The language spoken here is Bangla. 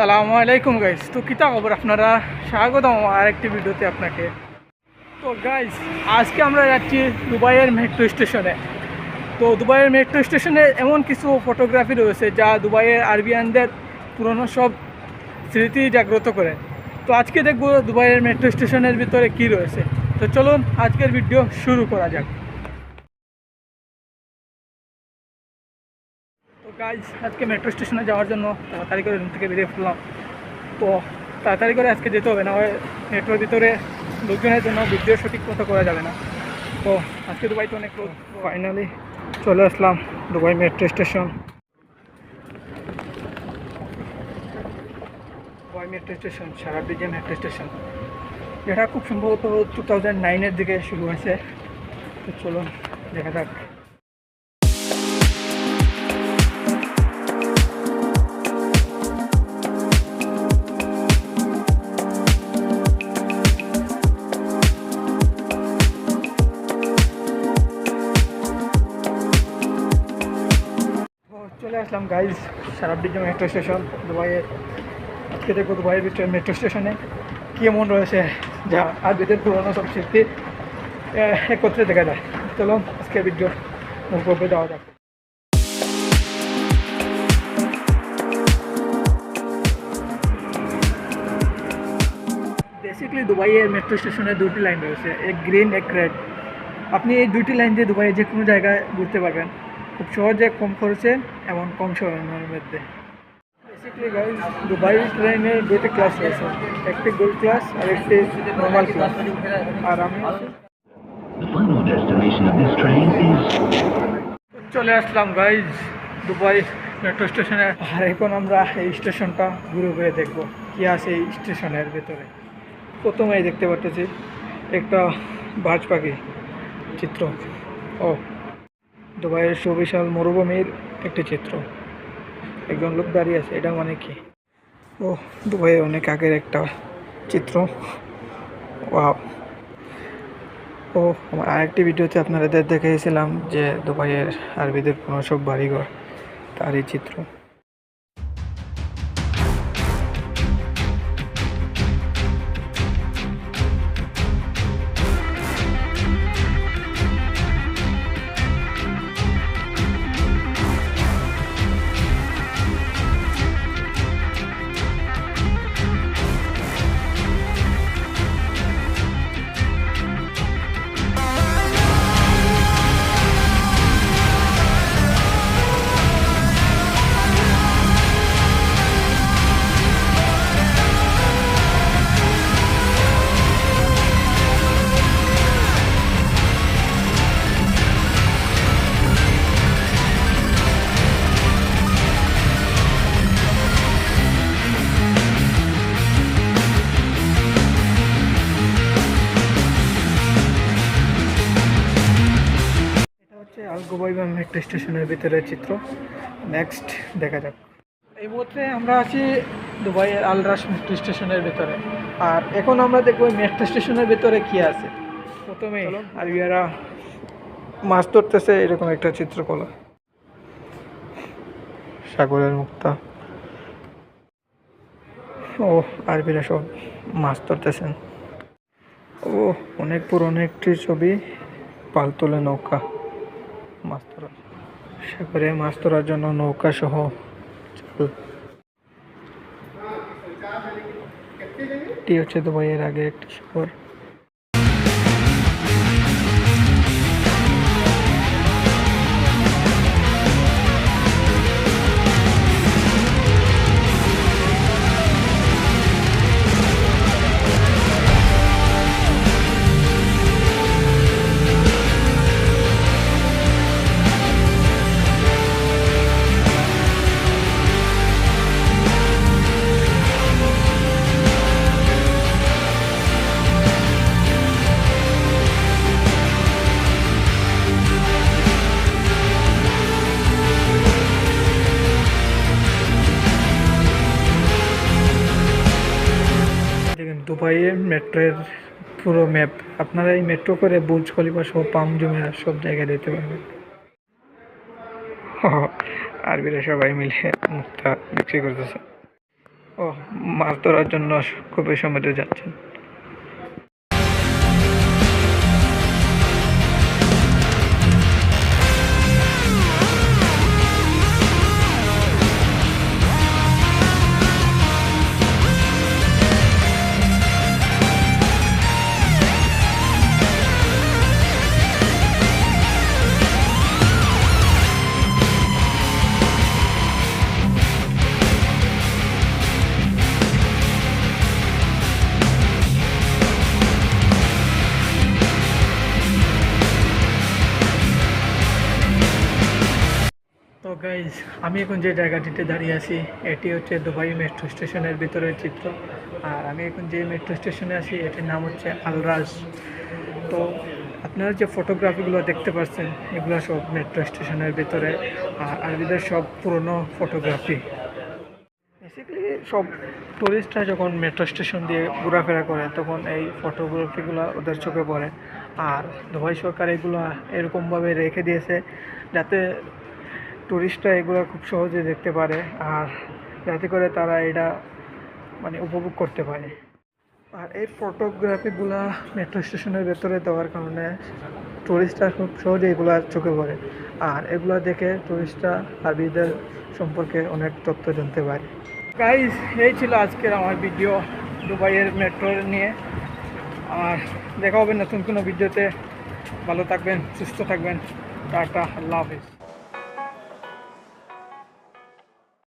সালামু আলাইকুম গাইস তো কিতা খবর আপনারা? স্বাগতম আরেকটি ভিডিওতে আপনাকে। তো গাইস আজকে আমরা যাচ্ছি দুবাইয়ের মেট্রো স্টেশনে তো, দুবাইয়ের মেট্রো স্টেশনে এমন কিছু ফটোগ্রাফি রয়েছে যা দুবাইয়ের আরবিয়ানদের পুরনো সব স্মৃতি জাগ্রত করে। তো, আজকে দেখব দুবাইয়ের মেট্রো স্টেশনের ভিতরে কি রয়েছে। তো, চলুন আজকের ভিডিও শুরু করা যাক। গাইজ আজকে মেট্রো স্টেশনে যাওয়ার জন্য তাড়াতাড়ি করে রুম থেকে বেরিয়ে পড়লাম। তো তাড়াতাড়ি করে আজকে যেতে হবে, না হয় মেট্রোর ভিতরে লোকজনের জন্য ভিডিও সঠিক মতো করা যাবে না। তো আজকে দুবাইতে অনেক ফাইনালি চলে আসলাম Dubai metro station Dubai metro station সারা মেট্রো স্টেশন যেটা খুব সম্ভবত টু থাউজেন্ড নাইনের দিকে শুরু হয়েছে। তো চলুন, দেখা যাক। চলে আসলাম গাইজ সারাব্দির জন্য মেট্রো স্টেশন দুবাইয়ের আজকে দেখব দুবাইয়ের মেট্রো স্টেশনে কী এমন রয়েছে। যা আর বিদের পুরোনো সব স্মৃতি একত্রে দেখা যায়। চলো, আজকে ভিডিও যাওয়া যাক। বেসিক্যালি দুবাইয়ের মেট্রো স্টেশনে দুটি লাইন রয়েছে, এক গ্রিন এক রেড আপনি এই দুটি লাইন দিয়ে দুবাইয়ে যে কোনো জায়গায় ঘুরতে পারবেন। খুব সহজে কম খরচে এবং কম সময়ের মধ্যে। বেসিক্যালি গাইজ দুবাই ট্রেনে দুটি ক্লাস রয়েছে। একটি গোল্ড ক্লাস আর একটি নর্মাল ক্লাস আর আমি চলে আসলাম গাইজ দুবাই মেট্রো স্টেশনে আর এখন আমরা এই স্টেশনটা ঘুরে ঘুরে দেখব। কি আছে এই স্টেশনের ভেতরে? প্রথমেই দেখতে পাচ্ছি একটা বাজ পাখি চিত্র। ও দুবাইয়ের সুবিশাল মরুভূমির একটি চিত্র। একজন লোক দাঁড়িয়ে আছে, এটা মানে কি? ও দুবাই অনেক আগের একটা চিত্র। ওয়াও। ও আমার আরেকটি ভিডিওতে আপনাদের দেখিয়েছিলাম যে দুবাইয়ের আরবিদের কোনো সব বাড়িঘর, তারই চিত্র। আলগোবাইবা মেট্রো স্টেশনের ভিতরের চিত্র। নেক্সট দেখা যাক। এই মুহূর্তে আমরা আছি দুবাইয়ের আলরাস মেট্রো স্টেশনের ভিতরে। আর এখন আমরা দেখব এই মেট্রো স্টেশনের ভিতরে কি আছে। প্রথমে আরবিয়ারা মাছ ধরতেছে এরকম একটা চিত্রকলা। সাগরের মুক্তা। ও আরবিরা সব মাছ ধরতেছেন। ও অনেক পুরনো একটি ছবি পাল তোলে নৌকা। মাছ ধরা সাগরে মাছ ধরার জন্য নৌকা সহ এটি হচ্ছে দুবাইয়ের আগে একটি শহর। দুবাইয়ের মেট্রোর পুরো ম্যাপ। আপনারা এই মেট্রো করে বুর্জ খলিফা সহ পাম জমিরা সব জায়গায় দেখতে পারবেন। আরবিরা সবাই মিলে মুক্তা বিক্রি করতেছে। ও মাছ ধরার জন্য খুবই সমুদ্রে যাচ্ছেন। তো গাইজ আমি এখন যে জায়গাটিতে দাঁড়িয়ে আছি, এটি হচ্ছে দুবাই মেট্রো স্টেশনের ভিতরের চিত্র। আর আমি এখন যে মেট্রো স্টেশনে আছি, এটির নাম হচ্ছে আলরাজ। তো আপনারা যে ফটোগ্রাফিগুলো দেখতে পাচ্ছেন, এগুলো সব মেট্রো স্টেশনের ভিতরে, আর আরবিদের সব পুরনো ফটোগ্রাফি বেসিক্যালি সব টুরিস্টরা যখন মেট্রো স্টেশন দিয়ে ঘোরাফেরা করে, তখন এই ফটোগ্রাফিগুলো ওদের চোখে পড়ে। আর দুবাই সরকার এগুলো এরকমভাবে রেখে দিয়েছে, যাতে টুরিস্টরা এগুলো খুব সহজে দেখতে পারে আর যাতে করে তারা এটা মানে উপভোগ করতে পারে। আর এই ফটোগ্রাফিগুলো মেট্রো স্টেশনের ভেতরে দেওয়ার কারণে টুরিস্টরা খুব সহজে এগুলো চোখে পড়ে। আর এগুলো দেখে টুরিস্টরা আরবিদের সম্পর্কে অনেক তথ্য জানতে পারে। গাইজ এই ছিল আজকের আমার ভিডিও দুবাইয়ের মেট্রো নিয়ে। আর দেখা হবে নতুন কোনো ভিডিওতে ভালো থাকবেন, সুস্থ থাকবেন। টাটা, আল্লাহ হাফিজ।